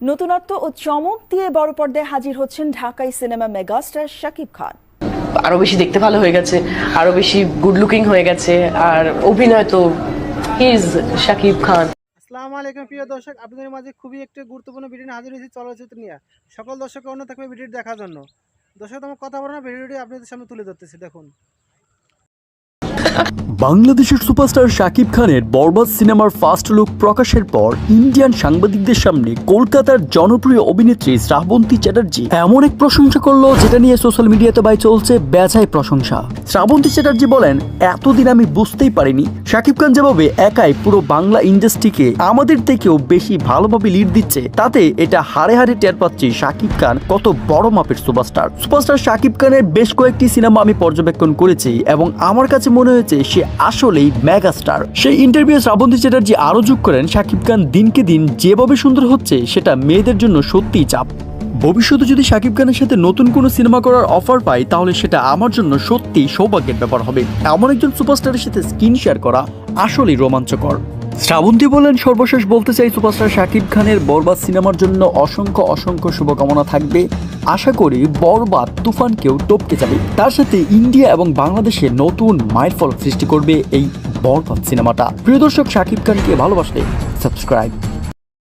নতুনত্ব ও চমক দিয়ে বড় পর্দায় হাজির হচ্ছেন ঢাকাই সিনেমা মেগাস্টার শাকিব খান। আরও বেশি দেখতে ভালো হয়ে গেছে আরও বেশি গুড লুকিং হয়ে গেছে আর অভিনয় তো হিজ শাকিব খান। আসসালামু আলাইকুম প্রিয় দর্শক আপনাদের মাঝে খুবই একটি গুরুত্বপূর্ণ ভিডিও নিয়ে হাজির হয়েছি চলচ্চিত্র নিয়ে। সকল দর্শকের অন্য থাকবে ভিডিওটি দেখার জন্য। দর্শক তোমার কথা বলো না ভিডিওটি আপনাদের সামনে তুলে ধরতেছি দেখুন। বাংলাদেশের সুপারস্টার শাকিব খানের বরবাদ সিনেমার ফার্স্ট লুক প্রকাশের পর ইন্ডিয়ান সাংবাদিকদের সামনে কলকাতার জনপ্রিয় অভিনেত্রী শ্রাবন্তী চ্যাটার্জি এমন এক প্রশংসা করল, যেটা নিয়ে সোশ্যাল মিডিয়াতে বাই চলছে বেজায় প্রশংসা। শ্রাবন্তী চ্যাটার্জি বলেন, এতদিন আমি বুঝতেই পারিনি। শাকিব খান যেভাবে একাই পুরো বাংলা ইন্ডাস্ট্রিকে আমাদের থেকেও বেশি ভালোভাবে লিড দিচ্ছে, তাতে এটা হারে হারে টের পাচ্ছি শাকিব খান কত বড় মাপের সুপারস্টার। সুপারস্টার শাকিব খানের বেশ কয়েকটি সিনেমা আমি পর্যবেক্ষণ করেছি এবং আমার কাছে মনে হয়েছে সে আসলেই মেগাস্টার। সেই ইন্টারভিউ শ্রাবন্তী চ্যাটার্জি আরও যোগ করেন, শাকিব খান দিনকে দিন যেভাবে সুন্দর হচ্ছে, সেটা মেয়েদের জন্য সত্যিই চাপ। ভবিষ্যতে যদি শাকিব খানের সাথে নতুন কোনো সিনেমা করার অফার পাই, তাহলে সেটা আমার জন্য সত্যি সৌভাগ্যের ব্যাপার হবে। এমন একজন সুপারস্টারের সাথে স্ক্রিন শেয়ার করা আসলেই রোমাঞ্চকর। শ্রাবন্তী বলেন, সর্বশেষ বলতে চাই সুপারস্টার শাকিব খানের বরবাদ সিনেমার জন্য অসংখ্য অসংখ্য শুভকামনা থাকবে। আশা করি বরবাদ তুফানকেও টপকে যাবে। তার সাথে ইন্ডিয়া এবং বাংলাদেশে নতুন মাইলফলক সৃষ্টি করবে এই বরবাদ সিনেমাটা। প্রিয় দর্শক, শাকিব খানকে ভালোবাসলে সাবস্ক্রাইব।